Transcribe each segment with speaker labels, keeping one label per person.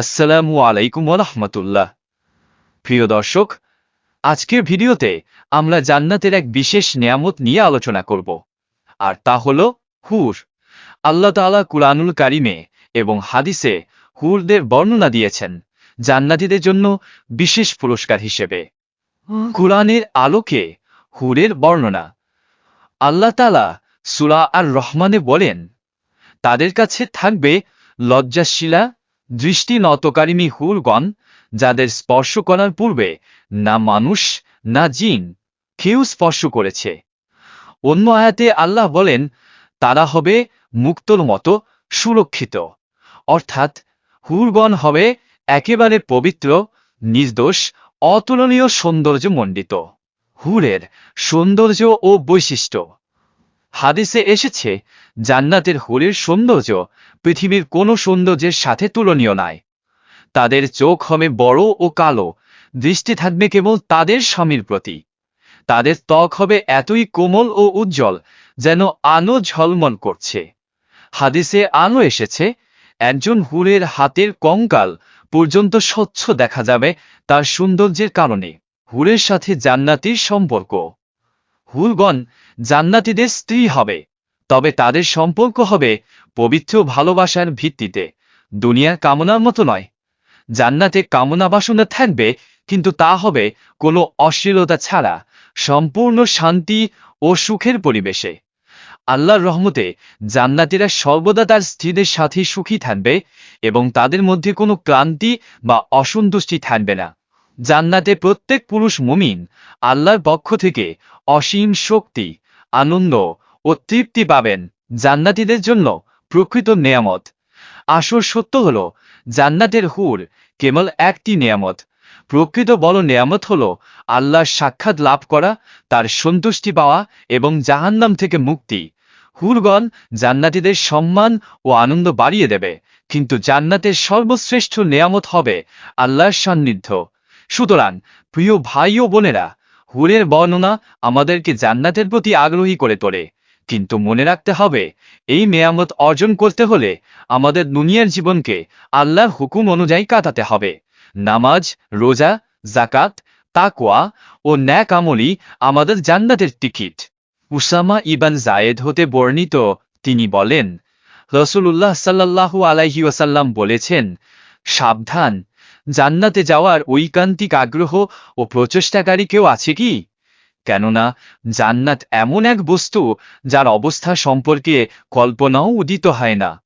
Speaker 1: আসসালামু আলাইকুম রহমতুল্লাহ। প্রিয় দর্শক, আজকের ভিডিওতে আমরা জান্নাতের এক বিশেষ নিয়ামত নিয়ে আলোচনা করব, আর তা হল হুর। আল্লাহ তাআলা কুরআনুল কারিমে এবং হাদিসে হুরদের বর্ণনা দিয়েছেন জান্নাতীদের জন্য বিশেষ পুরস্কার হিসেবে। কুরআনের আলোকে হুরের বর্ণনা। আল্লাহ তালা সূরা আর রহমানে বলেন, তাদের কাছে থাকবে লজ্জাশীলা দৃষ্টি নতকারিণী হুরগণ যাদের স্পর্শ করার পূর্বে না মানুষ, না জিন, কেউ স্পর্শ করেছে। অন্য আয়াতে আল্লাহ বলেন, তারা হবে মুক্তর মতো, সুরক্ষিত। অর্থাৎ হুরগণ হবে একেবারে পবিত্র, নির্দোষ, অতুলনীয় সৌন্দর্য মণ্ডিত হুরের সৌন্দর্য ও বৈশিষ্ট্য। হাদিসে এসেছে, জান্নাতের হুরের সৌন্দর্য পৃথিবীর কোনো সৌন্দর্যের সাথে তুলনীয় নয়। তাদের চোখ হবে বড় ও কালো, দৃষ্টি থাকবে কেবল তাদের স্বামীর প্রতি। তাদের ত্বক হবে এতই কোমল ও উজ্জ্বল যেন আলো ঝলমল করছে। হাদিসে আলো এসেছে, একজন হুরের হাতের কঙ্কাল পর্যন্ত স্বচ্ছ দেখা যাবে তার সৌন্দর্যের কারণে। হুরের সাথে জান্নাতির সম্পর্ক। হুরগণ জান্নাতীদের স্ত্রী হবে, তবে তাদের সম্পর্ক হবে পবিত্র ভালোবাসার ভিত্তিতে, দুনিয়ার কামনার মতো নয়। জান্নাতে কামনা বাসনা থাকবে, কিন্তু তা হবে কোনো অশ্লীলতা ছাড়া, সম্পূর্ণ শান্তি ও সুখের পরিবেশে। আল্লাহর রহমতে জান্নাতীরা সর্বদা তার স্ত্রীদের সাথে সুখী থাকবে এবং তাদের মধ্যে কোনো ক্লান্তি বা অসন্তুষ্টি থাকবে না। জান্নাতে প্রত্যেক পুরুষ মুমিন আল্লাহর পক্ষ থেকে অসীম শক্তি, আনন্দ ও তৃপ্তি পাবেন জান্নাতীদের জন্য প্রকৃত নেয়ামত। আসল সত্য হল, জান্নাতের হুর কেবল একটি নেয়ামত। প্রকৃত বড় নেয়ামত হল আল্লাহর সাক্ষাৎ লাভ করা, তার সন্তুষ্টি পাওয়া এবং জাহান্নাম থেকে মুক্তি। হুরগণ জান্নাতীদের সম্মান ও আনন্দ বাড়িয়ে দেবে, কিন্তু জান্নাতের সর্বশ্রেষ্ঠ নেয়ামত হবে আল্লাহর সান্নিধ্য। সুতরাং, প্রিয় ভাই ও বোনেরা, হুরের বর্ণনা আমাদেরকে জান্নাতের প্রতি আগ্রহী করে তোলে। কিন্তু মনে রাখতে হবে, এই মেয়ামত অর্জন করতে হলে আমাদের দুনিয়ার জীবনকে আল্লাহর হুকুম অনুযায়ী কাটাতে হবে। নামাজ, রোজা জাকাত তাকওয়া ও ন্যাক আমলি আমাদের জান্নাতের টিকিট। উসামা ইবান জায়েদ হতে বর্ণিত তিনি বলেন রসুল্লাহ সাল্লাহু আলাইহি ওয়াসাল্লাম বলেছেন, সাবধান জান্নাতে যাওয়ার ঐকান্তিক আগ্রহ ও প্রচেষ্টাকারী কেউ আছে কি? কেননা জান্নাত এমন এক বস্তু যার অবস্থা সম্পর্কে কল্পনাও উদিত হয় না।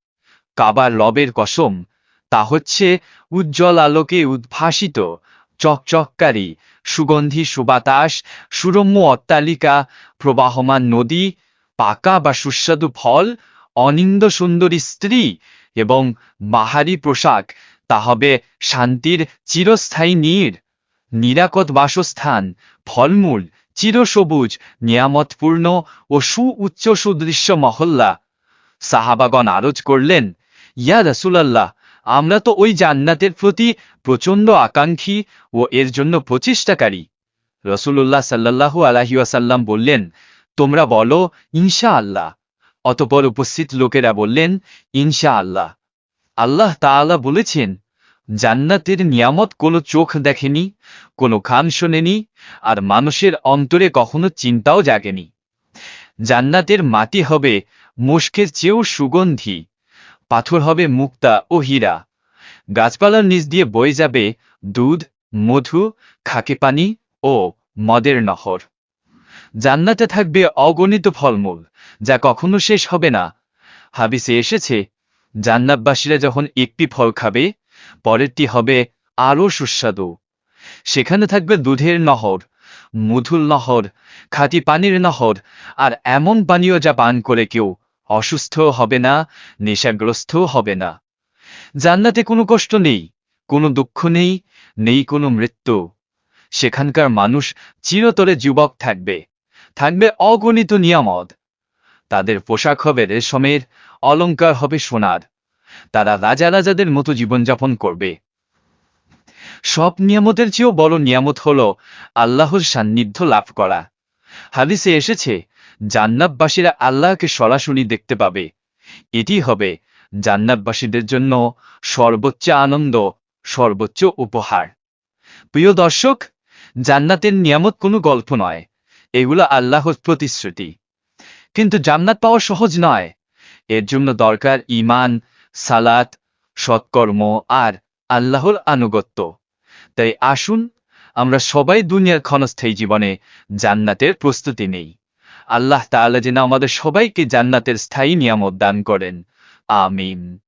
Speaker 1: কাবার লবের কসম, তা হচ্ছে উজ্জ্বল আলোকে উদ্ভাসিত, চকচককারী, সুগন্ধি সুবাতাস, সুরম্য অট্টালিকা, প্রবাহমান নদী, পাকা বা সুস্বাদু ফল, অনিন্দ সুন্দরী স্ত্রী এবং বাহারি পোশাক তা হবে শান্তির চিরস্থায়ী নীর, নিরাপদ বাসস্থান, ফলমূল, চিরসবুজ, নিয়ামতপূর্ণ ও সু উচ্চ সুদৃশ্য মহল্লা। সাহাবাগণ আরজ করলেন, ইয়া রসুলাল্লাহ, আমরা তো ওই জান্নাতের প্রতি প্রচণ্ড আকাঙ্ক্ষী ও এর জন্য প্রচেষ্টাকারী। রসুল্লাহ সাল্লাহু আলাহি ওয়াসাল্লাম বললেন, তোমরা বলো ইনশা আল্লাহ অতপর উপস্থিত লোকেরা বললেন ইনশা আল্লাহ আল্লাহ তাআলা বলেছেন, জান্নাতের নিয়ামত কোনো চোখ দেখেনি, কোনো খান শোনেনি, আর মানুষের অন্তরে কখনো চিন্তাও জাগেনি। জান্নাতের মাটি হবে মুশকের চেয়েও সুগন্ধি, পাথর হবে মুক্তা ও হীরা। গাছপালার নিচ দিয়ে বয়ে যাবে দুধ, মধু, খাকে পানি ও মদের নহর। জান্নাতে থাকবে অগণিত ফলমূল, যা কখনো শেষ হবে না। হাবিসে এসেছে জান্নাতবাসীরা যখন একটি ফল খাবে, পরেরটি হবে আরও সুস্বাদু। সেখানে থাকবে দুধের নহর, মধুর নহর, খাঁটি পানির নহর, আর এমন পানীয় যা পান করে কেউ অসুস্থ হবে না, নেশাগ্রস্তও হবে না। জান্নাতে কোনো কষ্ট নেই, কোনো দুঃখ নেই নেই কোনো মৃত্যু। সেখানকার মানুষ চিরতরে যুবক থাকবে থাকবে অগণিত নিয়ামত। তাদের পোশাক হবে রেশমের অলঙ্কার হবে সোনার। তারা রাজা রাজাদের মতো জীবনযাপন করবে। সব নিয়ামতের চেয়েও বড় নিয়ামত হল আল্লাহর সান্নিধ্য লাভ করা। হাদিসে এসেছে, জান্নাতবাসীরা আল্লাহকে সরাসরি দেখতে পাবে। এটি হবে জান্নাতবাসীদের জন্য সর্বোচ্চ আনন্দ, সর্বোচ্চ উপহার। প্রিয় দর্শক, জান্নাতের নিয়ামত কোনো গল্প নয়। এগুলো আল্লাহর প্রতিশ্রুতি। কিন্তু জান্নাত পাওয়া সহজ নয়। এর জন্য দরকার ইমান সালাত, সৎকর্ম আর আল্লাহর আনুগত্য। তাই আসুন, আমরা সবাই দুনিয়ার ক্ষণস্থায়ী জীবনে জান্নাতের প্রস্তুতি নেই। আল্লাহ তাআলা যেন আমাদের সবাইকে জান্নাতের স্থায়ী নিয়ামত দান করেন। আমিন।